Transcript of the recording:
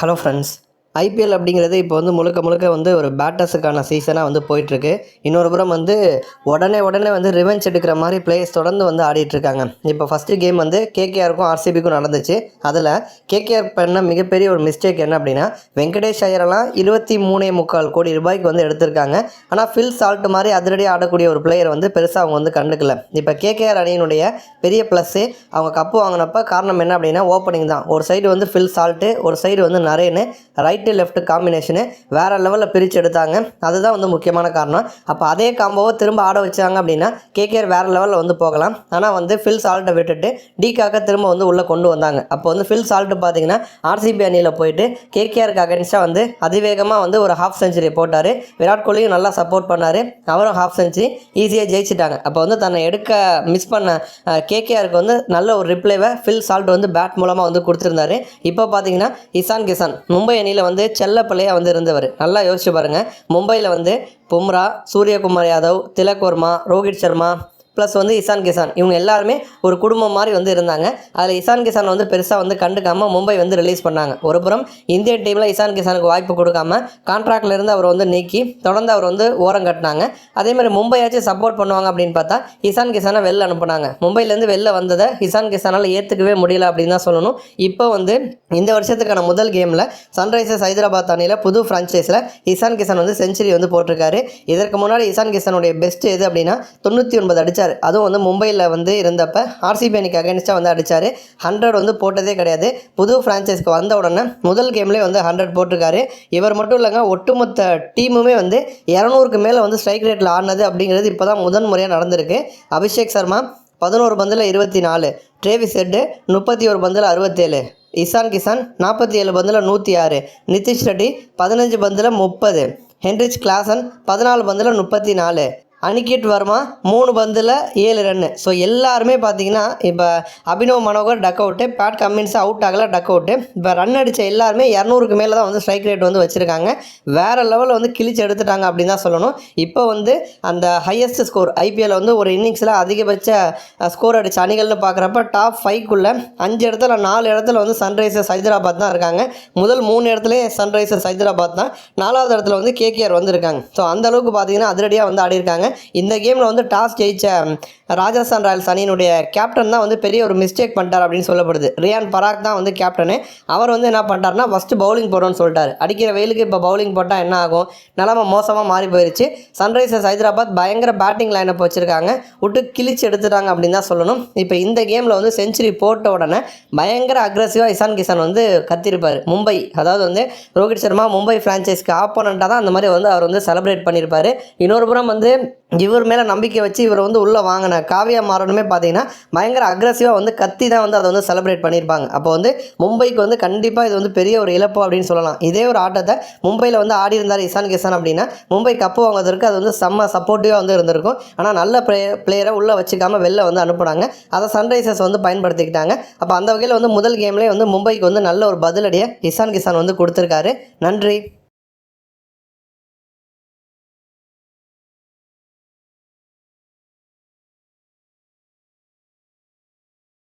Hello friends IPL அப்படிங்கிறது இப்போ வந்து முழுக்க முழுக்க வந்து ஒரு பேட்டர்ஸுக்கான சீசனாக வந்து போயிட்டுருக்கு. இன்னொரு புறம் வந்து உடனே உடனே வந்து ரிவெஞ்ச் எடுக்கிற மாதிரி பிளேயர்ஸ் தொடர்ந்து வந்து ஆடிட்டுருக்காங்க. இப்போ ஃபஸ்ட்டு கேம் வந்து கேகேஆருக்கும் ஆர்சிபிக்கும் நடந்துச்சு. அதில் கேகேஆர் பண்ண மிகப்பெரிய ஒரு மிஸ்டேக் என்ன அப்படின்னா வெங்கடேஷ் ஐயரெல்லாம் இருபத்தி மூணே முக்கால் கோடி ரூபாய்க்கு வந்து எடுத்திருக்காங்க. ஆனால் ஃபில் சால்ட் மாதிரி அதிரடி ஆடக்கூடிய ஒரு பிளேயர் வந்து பெருசாக அவங்க வந்து கண்டுக்கல. இப்போ கேகேஆர் அணியினுடைய பெரிய ப்ளஸ்ஸு அவங்க கப்பு வாங்கினப்ப காரணம் என்ன அப்படின்னா ஓப்பனிங் தான். ஒரு சைடு வந்து ஃபில் சால்ட்டு ஒரு சைடு வந்து நரேனு ரைட்டு லெஃப்ட் காம்பினேஷனு வேறு லெவலில் பிரித்து எடுத்தாங்க. அதுதான் வந்து முக்கியமான காரணம். அப்போ அதே காம்போவை திரும்ப ஆட வச்சாங்க அப்படின்னா கேகேஆர் வேறு லெவலில் வந்து போகலாம். ஆனால் வந்து ஃபில் சால்ட்டை விட்டுட்டு டிகாக்க திரும்ப வந்து உள்ளே கொண்டு வந்தாங்க. அப்போ வந்து ஃபில் சால்ட்டு பார்த்தீங்கன்னா ஆர்சிபி அணியில் போயிட்டு கேகேஆருக்கு அகேன்ஸ்டாக வந்து அதிவேகமாக வந்து ஒரு ஹாஃப் செஞ்சுரி போட்டார். விராட் கோலியும் நல்லா சப்போர்ட் பண்ணார். அவரும் ஹாஃப் செஞ்சுரி ஈஸியாக ஜெயிச்சிட்டாங்க. அப்போ வந்து தன்னை எடுக்க மிஸ் பண்ண கேகேஆருக்கு வந்து நல்ல ஒரு ரிப்ளைவை ஃபில் சால்ட் வந்து பேட் மூலமாக வந்து கொடுத்துருந்தாரு. இப்போ பார்த்தீங்கன்னா இசான் கிசான் மும்பை அணியில் வந்து செல்ல பிள்ளையாக வந்து இருந்தவர். நல்லா யோசிச்சு பாருங்கள் மும்பையில் வந்து பும்ரா சூரியகுமார் யாதவ் திலக் வர்மா ரோஹித் சர்மா ப்ளஸ் வந்து இசான் கிசான். இவங்க எல்லாருமே ஒரு குடும்பம் மாதிரி வந்து இருந்தாங்க. அதில் இசான் கிசான் வந்து பெருசாக வந்து கண்டுக்காமல் மும்பை வந்து ரிலீஸ் பண்ணாங்க. ஒரு புறம் இந்திய டீமில் இசான் கிசானுக்கு வாய்ப்பு கொடுக்காம கான்ட்ராக்ட்லேருந்து அவர் வந்து நீக்கி தொடர்ந்து அவர் வந்து ஓரம் கட்டினாங்க. அதே மாதிரி மும்பையாச்சும் சப்போர்ட் பண்ணுவாங்க அப்படின்னு பார்த்தா இசான் கிசானை வெளில அனுப்புனாங்க. மும்பையிலேருந்து வெளில வந்ததை இசான் கிசானால் ஏற்றுக்கவே முடியல அப்படின்னு தான் சொல்லணும். இப்போ வந்து இந்த வருஷத்துக்கான முதல் கேமில் சன்ரைசர்ஸ் ஹைதராபாத் அணியில் புது ஃப்ரான்ச்சைஸில் இசான் கிசான் வந்து செஞ்சுரி வந்து போட்டிருக்காரு. இதற்கு முன்னாடி இசான் கிசானுடைய பெஸ்ட் எது அப்படின்னா தொண்ணூற்றி ஒன்பது அடித்தார் அதுவும் வந்து மும்பையில் வந்து இருந்தப்ப ஆர்சிபி அணிக்கு அகேன்ஸ்டாக வந்து அடித்தார் ஹண்ட்ரட் வந்து போட்டதே கிடையாது. புது ஃப்ரான்ச்சைஸ்க்கு வந்த உடனே முதல் கேம்லேயே வந்து ஹண்ட்ரட் போட்டிருக்காரு. இவர் மட்டும் இல்லைங்க ஒட்டுமொத்த டீமுமே வந்து இரநூறுக்கு மேலே வந்து ஸ்ட்ரைக் ரேட்டில் ஆடினது அப்படிங்கிறது இப்போ தான் முதன் முறையாக நடந்திருக்கு. அபிஷேக் சர்மா பதினோரு பந்தில் இருபத்தி நாலு ட்ரேவிஸ் ஹெட்டு முப்பத்தி ஒரு பந்தில் அறுபத்தேழு இசான் கிசான் நாற்பத்தி ஏழு பந்தில் நூற்றி ஆறு நிதிஷ் ரெட்டி பதினஞ்சு பந்தில் முப்பது ஹென்ரிச் கிளாசன் பதினாலு பந்தில் முப்பத்தி நாலு அனிகேட் வர்மா? மூணு பந்தில் ஏழு ரன்னு ஸோ எல்லாருமே பார்த்தீங்கன்னா இப்போ Abhinav Manohar duck out Pat Cummins out ஆகல டக் அவுட்டு இப்போ ரன் அடித்த எல்லாருமே இரநூறுக்கு மேலே தான் வந்து ஸ்ட்ரைக் ரேட் வந்து வச்சுருக்காங்க. வேறு லெவலில் வந்து கிழிச்சு எடுத்துட்டாங்க அப்படின்னு தான் சொல்லணும். இப்போ வந்து அந்த ஹையஸ்ட் ஸ்கோர் ஐபிஎல் வந்து ஒரு இன்னிங்ஸில் அதிகபட்ச ஸ்கோர் அடித்த அணிகள்னு பார்க்குறப்ப டாப் ஃபைவ்க்குள்ளே அஞ்சு இடத்துல நாலு இடத்துல வந்து சன்ரைசர்ஸ் ஹைதராபாத் தான் இருக்காங்க. முதல் மூணு இடத்துலேயே சன்ரைசர்ஸ் ஹைதராபாத் தான். நாலாவது இடத்துல வந்து கேகேஆர் வந்திருக்காங்க. ஸோ அந்தளவுக்கு பார்த்தீங்கன்னா அதிரடியாக வந்து ஆடி இருக்காங்க இந்த கேமில் வந்து டாஸ் ஜெயிச்ச ராஜஸ்தான் ராயல்ஸ் அணியினுடைய கேப்டன் தான் வந்து பெரிய ஒரு மிஸ்டேக் பண்ணிட்டார் அப்படின்னு சொல்லப்படுது. ரியான் பராக் தான் வந்து கேப்டனு அவர் வந்து என்ன பண்ணிட்டாருன்னா ஃபஸ்ட்டு பவுலிங் போடுறோன்னு சொல்லிட்டார். அடிக்கிற வெயிலுக்கு இப்போ பவுலிங் போட்டால் என்ன ஆகும்? நிலமை மோசமாக மாறி போயிடுச்சு சன்ரைசர்ஸ் ஹைதராபாத் பயங்கர பேட்டிங் லைனப் வச்சுருக்காங்க. விட்டு கிழிச்சு எடுத்துட்டாங்க அப்படின்னு தான் சொல்லணும். இப்போ இந்த கேமில் வந்து செஞ்சுரி போட்ட உடனே பயங்கர அக்ரஸிவாக இசான் கிசான் வந்து கத்திருப்பார். மும்பை அதாவது வந்து ரோஹித் சர்மா மும்பை ஃப்ரான்ச்சைஸ்க்கு ஆப்போனண்ட்டாக தான் அந்த மாதிரி வந்து அவர் வந்து செலிப்ரேட் பண்ணியிருப்பார் இன்னொரு புறம் வந்து இவர் மேலே நம்பிக்கை வச்சு இவரை வந்து உள்ளே வாங்கின காவியா மாறனுமே பார்த்தீங்கன்னா பயங்கர அக்ரஸிவாக வந்து கத்தி தான் வந்து அதை வந்து செலிப்ரேட் பண்ணியிருப்பாங்க அப்போ வந்து மும்பைக்கு வந்து கண்டிப்பாக இது வந்து பெரிய ஒரு இழப்பு அப்படின்னு சொல்லலாம். இதே ஒரு ஆட்டத்தை மும்பையில் வந்து ஆடி இருந்தார் இசான் கிசான் அப்படின்னா மும்பை கப்பு வாங்குவதற்கு அது வந்து செம்ம சப்போர்ட்டிவாக வந்து இருந்திருக்கும். ஆனால் நல்ல பிளே பிளேயரை உள்ளே வச்சுக்காமல் வெளில வந்து அனுப்புனாங்க. அதை சன்ரைசர்ஸ் வந்து பயன்படுத்திக்கிட்டாங்க. அப்போ அந்த வகையில் வந்து முதல் கேம்லேயே வந்து மும்பைக்கு வந்து நல்ல ஒரு பதிலடியை இசான் கிசான் வந்து கொடுத்துருக்காரு. நன்றி.